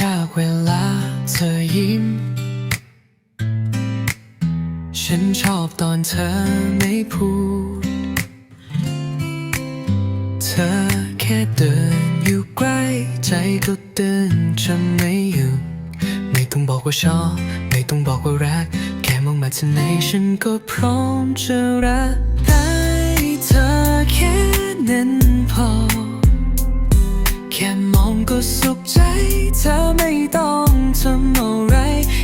จากเวลาเธอยิ้ม ฉันชอบตอนเธอไม่พูด เธอแค่เดินอยู่ใกล้ใจก็เต้นฉันไม่อยู่ ไม่ต้องบอกว่าชอบ ไม่ต้องบอกว่ารัก แค่มองมาที่ไหนฉันก็พร้อมจะรักได้ แค่มองก็สุขใจ เธอไม่ต้องทำอะไร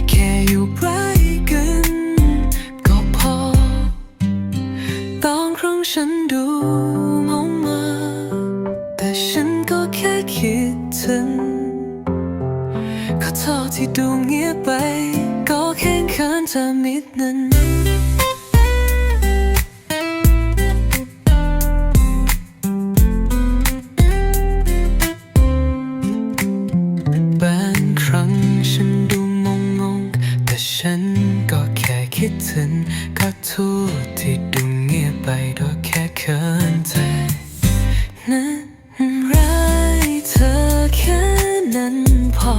แค่อยู่ใกล้กัน ก็พอตอนครั้งฉันดูมองมา แต่ฉันก็แค่คิดถึงขอโทษที่ดูเงียบไป ก็แค่เขินเธอนิดนึง ฉันขอโทษที่ดูเงียบไปโดยแค่เขินใจนั้นรักเธอแค่นั้นพอ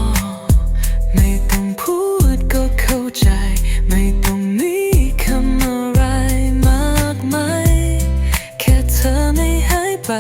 ไม่ต้องพูดก็เข้าใจ ไม่ต้องมีคำอะไรมากมายแค่เธอไม่หายไป